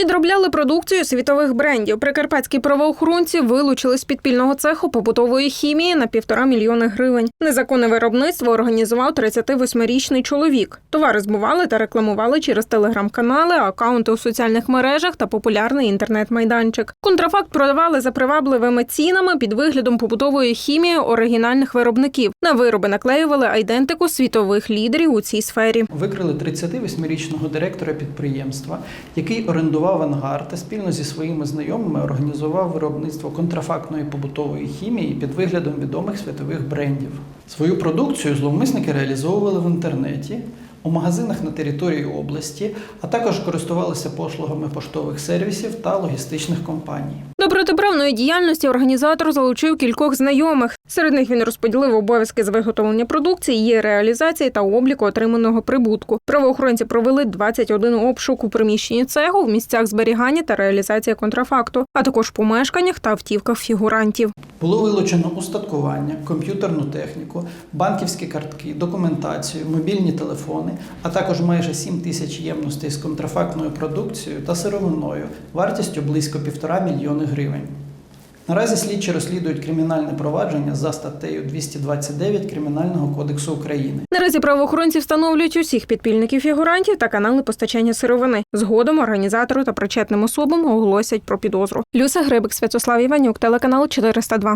Підробляли продукцію світових брендів. Прикарпатські правоохоронці вилучили з підпільного цеху побутової хімії на півтора мільйони гривень. Незаконне виробництво організував 38-річний чоловік. Товари збували та рекламували через телеграм-канали, акаунти у соціальних мережах та популярний інтернет-майданчик. Контрафакт продавали за привабливими цінами під виглядом побутової хімії оригінальних виробників. На вироби наклеювали айдентику світових лідерів у цій сфері. Викрили 38-річного директора підприємства, який орендував ангар та спільно зі своїми знайомими організував виробництво контрафактної побутової хімії під виглядом відомих світових брендів. Свою продукцію зловмисники реалізовували в інтернеті, у магазинах на території області, а також користувалися послугами поштових сервісів та логістичних компаній. До протиправної діяльності організатор залучив кількох знайомих. Серед них він розподілив обов'язки з виготовлення продукції, її реалізації та обліку отриманого прибутку. Правоохоронці провели 21 обшук у приміщенні цеху в місцях зберігання та реалізації контрафакту, а також помешканнях та автівках фігурантів. Було вилучено устаткування, комп'ютерну техніку, банківські картки, документацію, мобільні телефони, а також майже 7 тисяч ємностей з контрафактною продукцією та сировиною вартістю близько півтора мільйони гривень. Наразі слідчі розслідують кримінальне провадження за статтею 229 Кримінального кодексу України. Наразі правоохоронці встановлюють усіх підпільників фігурантів та канали постачання сировини. Згодом організатору та причетним особам оголосять про підозру. Люся Грибик, Святослав Іванюк, телеканал 402.